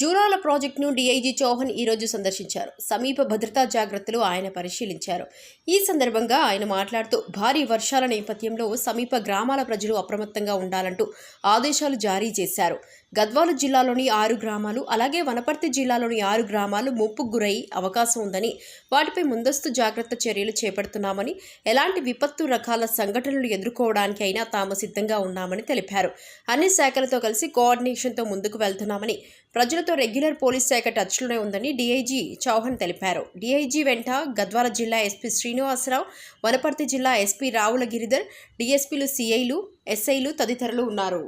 జూరాల ప్రాజెక్టును డీఐజీ చౌహాన్ ఈరోజు సందర్శించారు. సమీప భద్రతా జాగ్రత్తలు ఆయన పరిశీలించారు. ఈ సందర్భంగా ఆయన మాట్లాడుతూ భారీ వర్షాల నేపథ్యంలో సమీప గ్రామాల ప్రజలు అప్రమత్తంగా ఉండాలంటూ ఆదేశాలు జారీ చేశారు. గద్వాల జిల్లాలోని ఆరు గ్రామాలు అలాగే వనపర్తి జిల్లాలోని ఆరు గ్రామాలు ముప్పుకు గురై అవకాశం ఉందని వాటిపై ముందస్తు జాగ్రత్త చర్యలు చేపడుతున్నామని ఎలాంటి విపత్తు రకాల సంఘటనలు ఎదుర్కోవడానికి అయినా తాము సిద్ధంగా ఉన్నామని తెలిపారు. అన్ని శాఖలతో కలిసి కోఆర్డినేషన్తో ముందుకు వెళ్తున్నామని ప్రజలతో రెగ్యులర్ పోలీస్ శాఖ టచ్లోనే ఉందని డీఐజీ చౌహాన్ తెలిపారు. డీఐజీ వెంట గద్వాల జిల్లా ఎస్పీ శ్రీనివాసరావు వనపర్తి జిల్లా ఎస్పీ రావుల గిరిధర్ డీఎస్పీలు సిఐలు ఎస్ఐలు తదితరులు ఉన్నారు.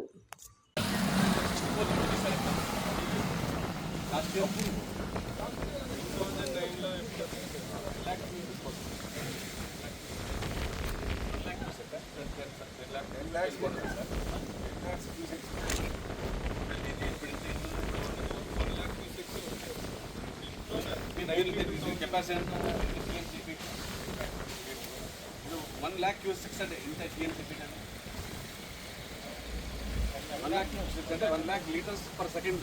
వన్ ల్యాక్ క్యూసిక్స్ అంటే ఎంత టీఎంసీ వన్ ల్యాక్ అంటే one lakh litres per second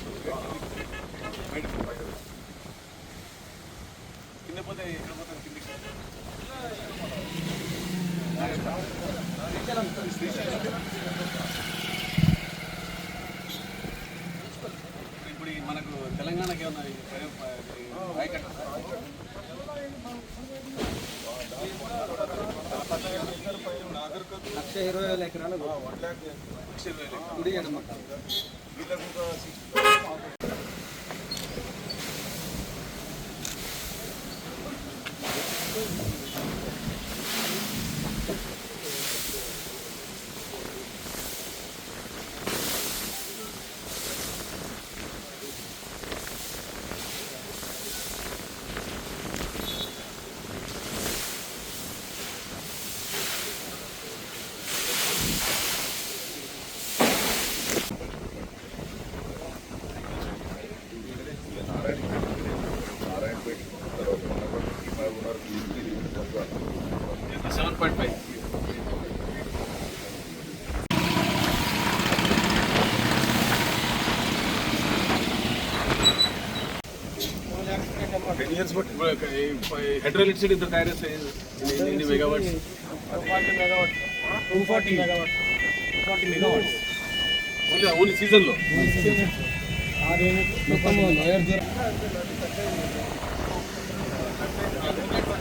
కింద పోతే ఎక్కడ ఇప్పుడు ఈ మనకు తెలంగాణకి ఏమన్నా ఈ ప్రయోగ రాయకట్ట? లక్ష ఇరవై వేల ఎకరాలు కుడి ఎడమ seven point five. Ten years but hydro electricity ఇంత తయారు ఎన్ని megawatts two forty megawatt two forty megawatts only only సీజన్లో? మొత్తం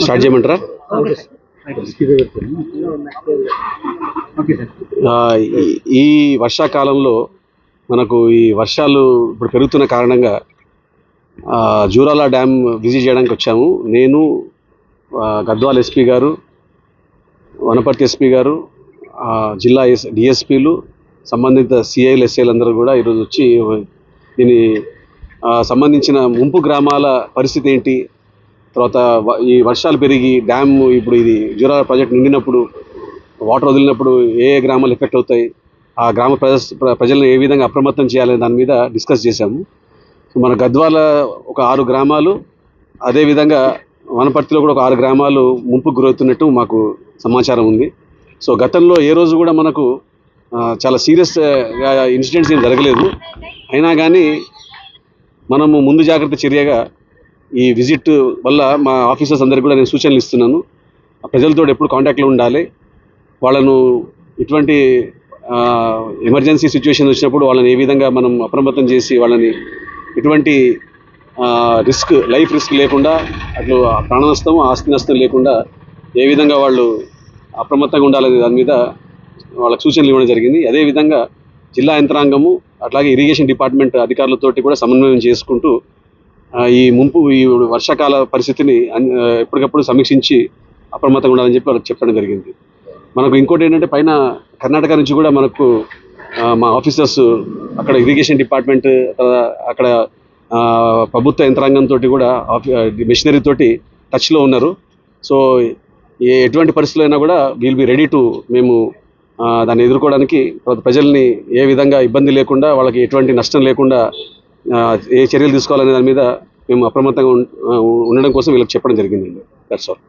స్టార్ట్ చేయమంటారా? ఈ- ఈ వర్షాకాలంలో మనకు ఈ వర్షాలు ఇప్పుడు పెరుగుతున్న కారణంగా జూరాల డ్యామ్ విజిట్ చేయడానికి వచ్చాము. నేను గద్వాల్ ఎస్పీ గారు వనపర్తి ఎస్పీ గారు జిల్లా ఎస్ డిఎస్పీలు సంబంధిత సిఐలు ఎస్ఐలు అందరూ కూడా ఈరోజు వచ్చి దీని సంబంధించిన ముంపు గ్రామాల పరిస్థితి ఏంటి? తర్వాత వ- ఈ వర్షాలు పెరిగి డ్యామ్ ఇప్పుడు ఇది జూరాల ప్రాజెక్ట్ నిండినప్పుడు వాటర్ వదిలినప్పుడు ఏ ఏ గ్రామాలు ఎఫెక్ట్ అవుతాయి? ఆ గ్రామ ప్రజ ప్రజలను ఏ విధంగా అప్రమత్తం చేయాలనే దాని మీద డిస్కస్ చేశాము. మన గద్వాల ఒక ఆరు గ్రామాలు అదేవిధంగా వనపర్తిలో కూడా ఒక ఆరు గ్రామాలు ముంపుకు గురవుతున్నట్టు మాకు సమాచారం ఉంది. సో గతంలో ఏ రోజు కూడా మనకు చాలా సీరియస్గా ఇన్సిడెంట్స్ ఏం జరగలేదు. అయినా కానీ మనము ముందు జాగ్రత్త చర్యగా ఈ విజిట్ వల్ల మా ఆఫీసర్స్ అందరికీ కూడా నేను సూచనలు ఇస్తున్నాను. ఆ ప్రజలతో ఎప్పుడు కాంటాక్ట్లో ఉండాలి. వాళ్ళను ఇటువంటి ఎమర్జెన్సీ సిచ్యువేషన్ వచ్చినప్పుడు వాళ్ళని ఏ విధంగా మనం అప్రమత్తం చేసి వాళ్ళని ఎటువంటి రిస్క్ లైఫ్ రిస్క్ లేకుండా అట్లు ప్రాణ నష్టం ఆస్తి నష్టం లేకుండా ఏ విధంగా వాళ్ళు అప్రమత్తంగా ఉండాలనే దాని మీద వాళ్ళకి సూచనలు ఇవ్వడం జరిగింది. అదేవిధంగా జిల్లా యంత్రాంగము అట్లాగే ఇరిగేషన్ డిపార్ట్మెంట్ అధికారులతోటి కూడా సమన్వయం చేసుకుంటూ ఈ ముంపు ఈ వర్షాకాల పరిస్థితిని ఎప్పటికప్పుడు సమీక్షించి అప్రమత్తంగా ఉండాలని చెప్పి వాళ్ళకి చెప్పడం జరిగింది. మనకు ఇంకోటి ఏంటంటే పైన కర్ణాటక నుంచి కూడా మనకు మా ఆఫీసర్స్ అక్కడ ఇరిగేషన్ డిపార్ట్మెంట్ అక్కడ ప్రభుత్వ యంత్రాంగంతో కూడా మిషనరీ తోటి టచ్లో ఉన్నారు. సో ఏ ఎటువంటి పరిస్థితులు అయినా కూడా వీల్ బి రెడీ టు మేము దాన్ని ఎదుర్కోవడానికి ప్రజల్ని ఏ విధంగా ఇబ్బంది లేకుండా వాళ్ళకి ఎటువంటి నష్టం లేకుండా ఏ చర్యలు తీసుకోవాలనే దాని మీద మేము అప్రమత్తంగా ఉండడం కోసం వీళ్ళకి చెప్పడం జరిగిందండి. That's all